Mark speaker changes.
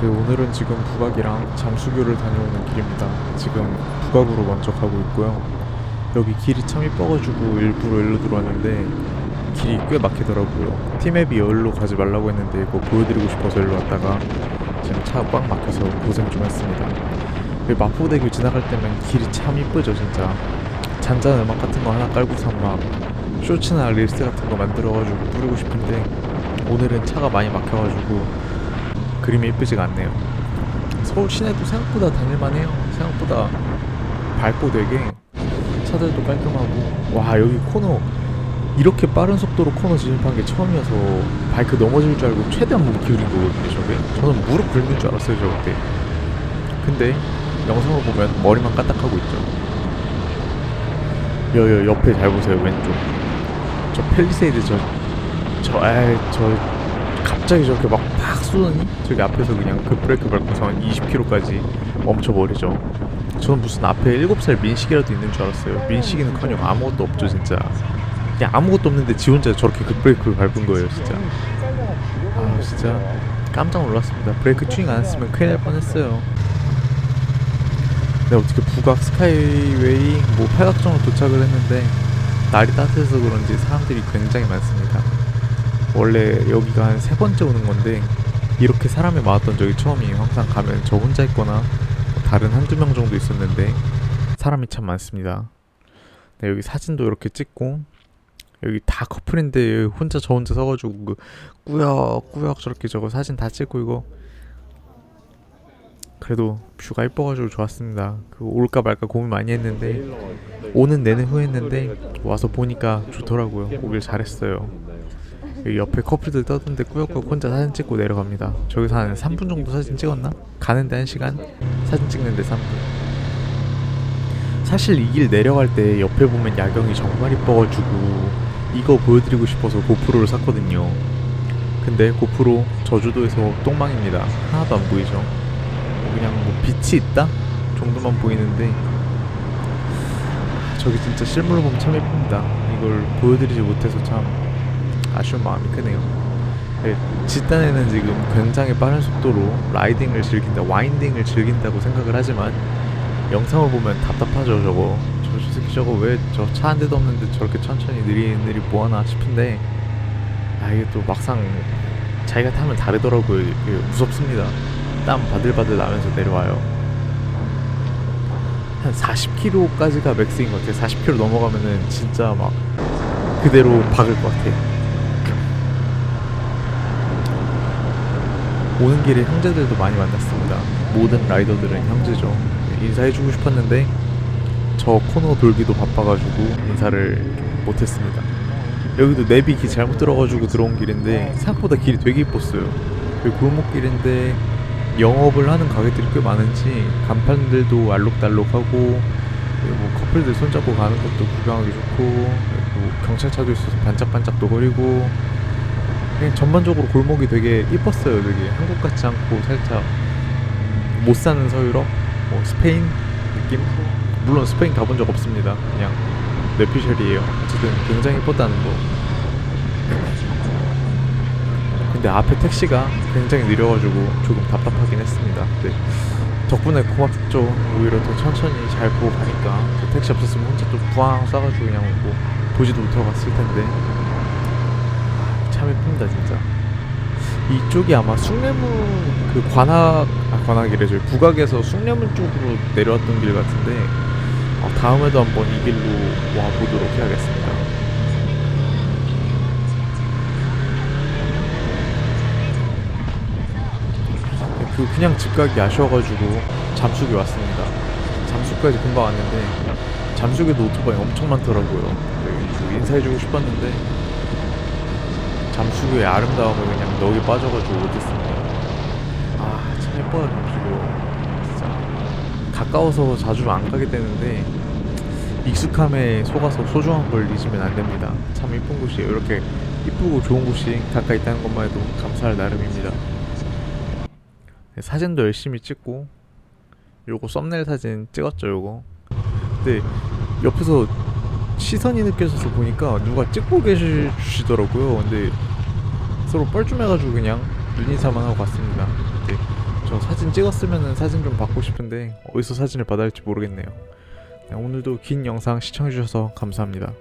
Speaker 1: 네, 오늘은 지금 북악이랑 잠수교를 다녀오는 길입니다. 지금 북악으로 먼저 가고 있고요. 여기 길이 참 이뻐가지고 일부러 일로 들어왔는데 길이 꽤 막히더라고요. 티맵이 여기로 가지 말라고 했는데 이거 보여드리고 싶어서 일로 왔다가 지금 차가 꽉 막혀서 고생 좀 했습니다. 여기 마포대교 지나갈 때면 길이 참 이쁘죠 진짜. 잔잔한 음악 같은 거 하나 깔고서 막 쇼츠나 릴스 같은 거 만들어가지고 뿌리고 싶은데 오늘은 차가 많이 막혀가지고 그림이 이쁘지가 않네요. 서울 시내도 생각보다 다닐만해요. 생각보다 밝고 되게 차들도 깔끔하고. 와 여기 코너 이렇게 빠른 속도로 코너 진입한 게 처음이어서 바이크 넘어질 줄 알고 최대한 몸 기울인 거거든요 저게? 저는 무릎 꿇는 줄 알았어요 저거 때. 근데 영상을 보면 머리만 까딱하고 있죠. 여여 옆에 잘 보세요 왼쪽. 저 펠리세이드 저저 에이 저 갑자기 저렇게 막 팍 쏘더니? 저기 앞에서 그냥 그 브레이크 밟고서 한 20km까지 멈춰버리죠. 저는 무슨 앞에 7살 민식이라도 있는 줄 알았어요. 민식이는 커녕 아무것도 없죠 진짜. 그냥 아무것도 없는데 지 혼자 저렇게 급브레이크를 밟은 거예요 진짜. 아 진짜 깜짝 놀랐습니다. 브레이크 튜닝 안 했으면 큰일 날 뻔했어요. 네 어떻게 북악 스카이웨이 뭐 팔각정으로 도착을 했는데 날이 따뜻해서 그런지 사람들이 굉장히 많습니다 원래 여기가 한 세 번째 오는 건데 이렇게 사람이 많았던 적이 처음이에요. 항상 가면 저 혼자 있거나 뭐 다른 한두 명 정도 있었는데 사람이 참 많습니다. 네, 여기 사진도 이렇게 찍고 여기 다 커플인데 혼자 저 혼자 서가지고 그 꾸역꾸역 저렇게 저거 사진 다 찍고 이거 그래도 뷰가 이뻐가지고 좋았습니다. 그 올까 말까 고민 많이 했는데 오는 내내 후회했는데 와서 보니까 좋더라고요. 오길 잘했어요. 여기 옆에 커플들 떠던데 꾸역꾸역 혼자 사진 찍고 내려갑니다. 저기서 한 3분 정도 사진 찍었나? 가는데 1시간? 사진 찍는데 3분. 사실 이 길 내려갈 때 옆에 보면 야경이 정말 이뻐가지고 이거 보여드리고 싶어서 고프로를 샀거든요. 근데 고프로 저주도에서 똥망입니다. 하나도 안 보이죠. 뭐 그냥 뭐 빛이 있다 정도만 보이는데 저기 진짜 실물로 보면 참 예쁩니다. 이걸 보여드리지 못해서 참 아쉬운 마음이 크네요. 네, 집단에는 지금 굉장히 빠른 속도로 라이딩을 즐긴다, 와인딩을 즐긴다고 생각을 하지만 영상을 보면 답답하죠 저거. 저, 저 새끼 저거 왜 저 차 한 대도 없는데 저렇게 천천히 느리느리 뭐하나 싶은데 아 이게 또 막상 자기가 타면 다르더라고요. 이게 무섭습니다. 땀 바들바들 나면서 내려와요. 한 40km까지가 맥스인 것 같아요. 40km 넘어가면은 진짜 막 그대로 박을 것 같아요. 오는 길에 형제들도 많이 만났습니다. 모든 라이더들은 형제죠. 인사해주고 싶었는데 저 코너 돌기도 바빠가지고 인사를 못했습니다. 여기도 내비 길 잘못 들어가지고 들어온 길인데 생각보다 길이 되게 이뻤어요. 여기 골목길인데 영업을 하는 가게들이 꽤 많은지 간판들도 알록달록하고 뭐 커플들 손잡고 가는 것도 구경하기 좋고 경찰차도 있어서 반짝반짝도 거리고 전반적으로 골목이 되게 이뻤어요. 되게 한국 같지 않고 살짝 음, 못 사는 서유럽, 뭐 스페인 느낌. 물론 스페인 가본 적 없습니다. 그냥 뇌피셜이에요. 어쨌든 굉장히 이뻤다는 거. 근데 앞에 택시가 굉장히 느려가지고 조금 답답하긴 했습니다. 근데 덕분에 고맙죠. 오히려 더 천천히 잘 보고 가니까 저 택시 없었으면 혼자 또 부항 싸가지고 그냥 뭐 보지도 못하고 갔을 텐데 참 예쁩니다 진짜. 이쪽이 아마 숭례문 그 관악 아 관악이래. 저희 북악에서 숭례문 쪽으로 내려왔던 길 같은데 아, 다음에도 한번 이 길로 와 보도록 해야겠습니다. 그 그냥 집 가기 아쉬워가지고 잠수기 왔습니다. 잠수까지 금방 왔는데 잠수기도 오토바이 엄청 많더라고요. 네, 인사해주고 싶었는데 잠수교의 아름다움을 그냥 넋이 빠져가지고 못했습니다. 아, 참 예뻐요, 잠수교. 진짜. 가까워서 자주 안 가게 되는데, 익숙함에 속아서 소중한 걸 잊으면 안 됩니다. 참 이쁜 곳이에요. 이렇게 이쁘고 좋은 곳이 가까이 있다는 것만 해도 감사할 나름입니다. 네, 사진도 열심히 찍고, 요거 썸네일 사진 찍었죠, 요거. 근데 옆에서 시선이 느껴져서 보니까 누가 찍고 계시더라고요. 근데 서로 뻘쭘해가지고 그냥 눈인사만 하고 갔습니다. 근데 저 찍었으면 사진 좀 받고 싶은데 어디서 사진을 받아야 할지 모르겠네요. 네, 오늘도 긴 영상 시청해주셔서 감사합니다.